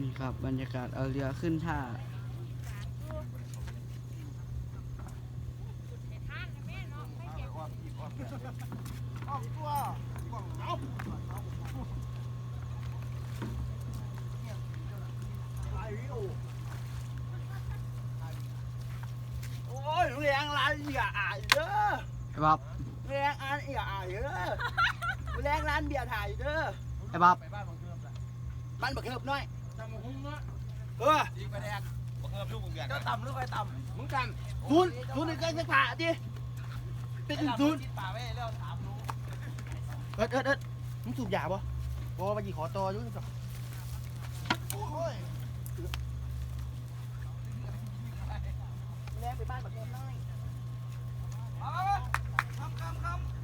นี่ครับบรรยากาศเอาเรือขึ้นท่าโอ้ยแรงอะไรอย่าอ่านเด้อไอ้บ๊อบแรงอันอย่าอ่านเด้อแรงร้านเบียร์ถ่ายเด้อไอ้บ๊อบบ้านบักเฮิบน้อย ทำมาหุ้มเนาะเออยิงไปแดกบอกเพิ่มลูกมึงแดกเจ้าต่ำหรือไปต่มึงกันำทุนทุนในการสักผ่าดิเป็นถึงทุนป่าไว้เร็วถามรู้เอิดเอิดเอิดมึงสูบยาป่ะบอมาจีขอต่ออยุ่งสักโอ้ยแรงไปบ้านบักเฮิบน้อยคำคำคำ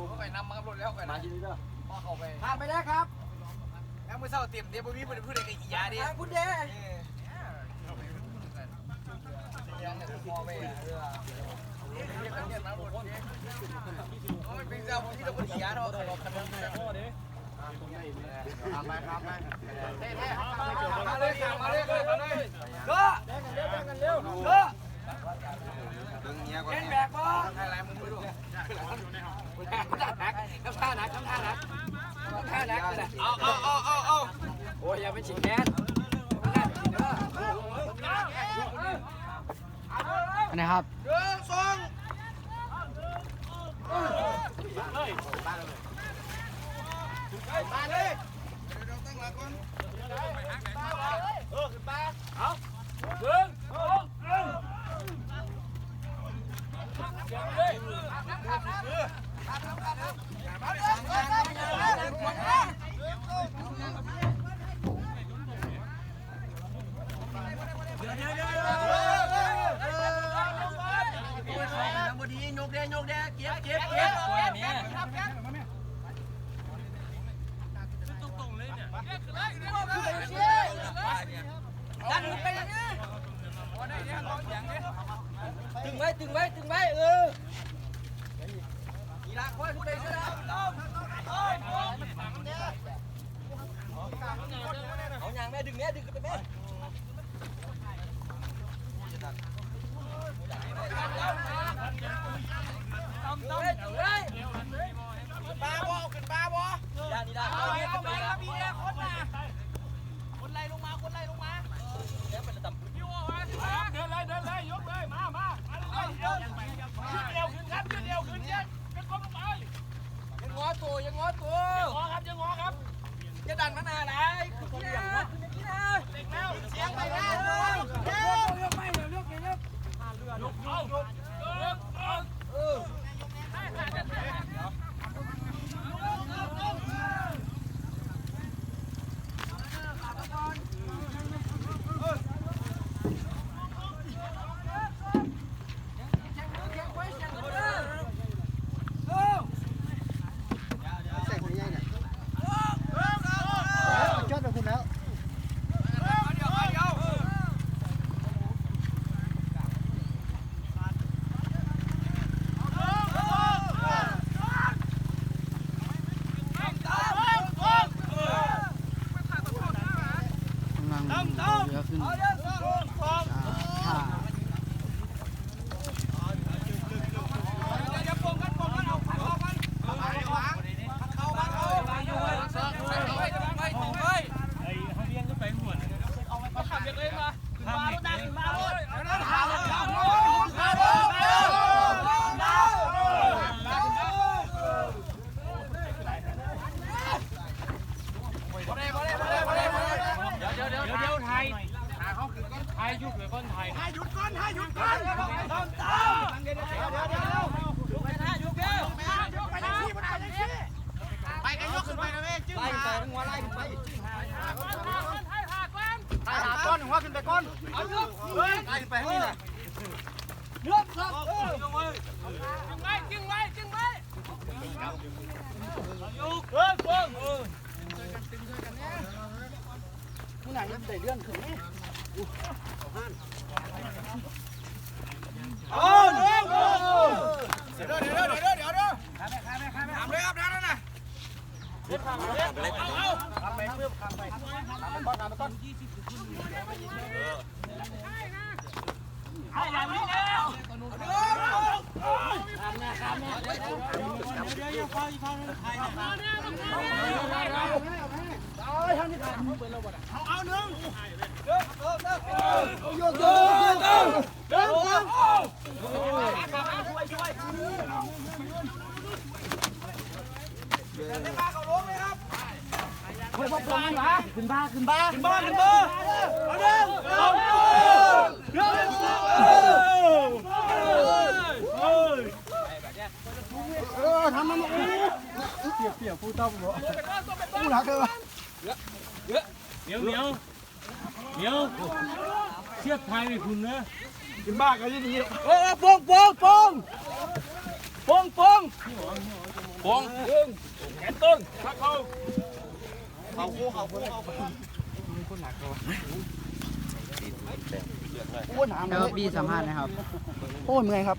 อเขาให้เดี๋ยวเขาไปนำมากับรถแล้วกันมาทีนี้เด้อห่อเขาไปผ่านไปแล้วครับแล้วมือเศร้าเตรียมเดี๋ยวพวกนี้พูดพูดอะไรกับอียาดิพูดเด้ยังเนี่ยพ่อแม่เรือเรียกกันเนี่ยมาหมดเนี่ยโอ้ยเป็นเจ้าที่เราพูดอียาเนาะเขาหลอกกันเรื่องพ่อเด้ทำไปทำไปเท่ๆมาเลยมาเลยมาเลยก็แบ่งกันเร็วแบ่งกันเร็วก็ดึงเงี้ยก่อนเล่นแบกบ่ใครไรมึงไม่รู้ น้ำท่านักน้ำท่านักน้ำท่านักน้ำท่านักเอาเอาเอาเอาเอาโอ้ยอย่าไปฉีกแก๊สอันไหนะครับหนึ่งสองมาเลยตั้งหลักก่อนเออขึ้นมาเอาหนึ่งสองบดียกแดงยกแดงเก็บเก็บเก็บ ดันไปยังไงตึงไว้ตึงไว้ตึงไว้เอออีละคนไปซะแล้วเอาอย่างแม่ดึงแม่ดึงไปแม่ กูอย่าง้อกูง้อครับอย่าง้อครับอย่าดันมันอะไรคุณพี่นะเด็กแล้วเสียงไปแล้วเร็วเร็วไม่เร็วเร็วเร็วยกยกยก ยกเฮ้ยไล่ขึ้นไปให้นี่น่ะยกครับเออจึงไว้จึงไว้จึงไว้ยกเฮ้ยเฮ้ยเออผู้ไหนยังได้เรื่อง เอาหนึ่งเดินเดินเดินเดินเดินเดินขึ้นบ้าขึ้นบ้าเอาหนึ่งเอาหนึ่ง เออทำมันโอ้เปียกเปียกผู้ต้องบ่ผู้หลักเลยวะเหนียวเหนียวเหนียวเทียบไทยไม่คุณนะขึ้นบ้ากันยี่ดีเออปงปงปงปงปงปงแขนต้นชักเขาเขาคู่เขาคู่เขาคู่เดี๋ยวบีสัมภาษณ์นะครับ โอ้ยเมื่อยครับ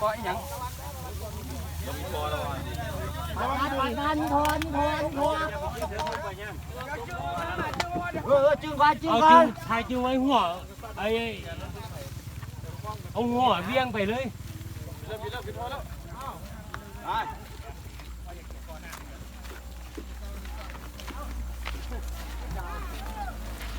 ก็อีหยังเออจึงไปจึงเอาไปจึงไทยจึงไว้หัวไอ้เอาหัวเวียงไปเลย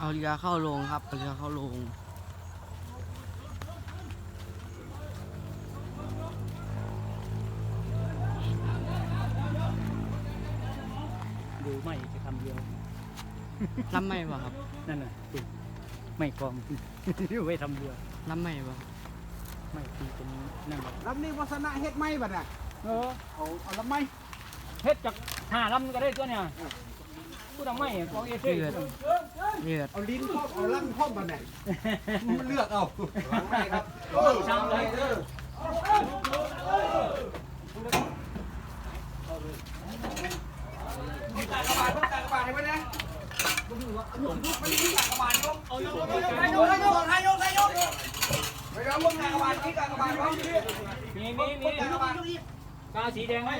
เอาเรือเข้าโรงครับเอาเรือเข้าโรงดูไม่จะทำเดียวลำไม่บ่ครับนั่นน่ะดูไม่กองไว้ทำเดียวลำไม่บ่ครับไม่ตีเป็นนั่นแหละลำนี้วัฒนะเฮ็ดไหมบัดน่ะเออเอาเอาลำไหมเฮ็ดจากห้าลำก็ได้ตัวเนี่ย ผู้ทำไม่กองเอเซ่เลือดเลือดเอาลิ้นครอบเอาลำครอบบัดน่ะมันเลือกเอาครับช่างเลยกากบาทกากบาทให้มันนะเอาโยกโยกให้โยกให้โยกให้โยกให้โยกไปเอาพวกกากบาทที่กากบาทไว้ที่มีมีมีกากบาทกาสีแดงไหม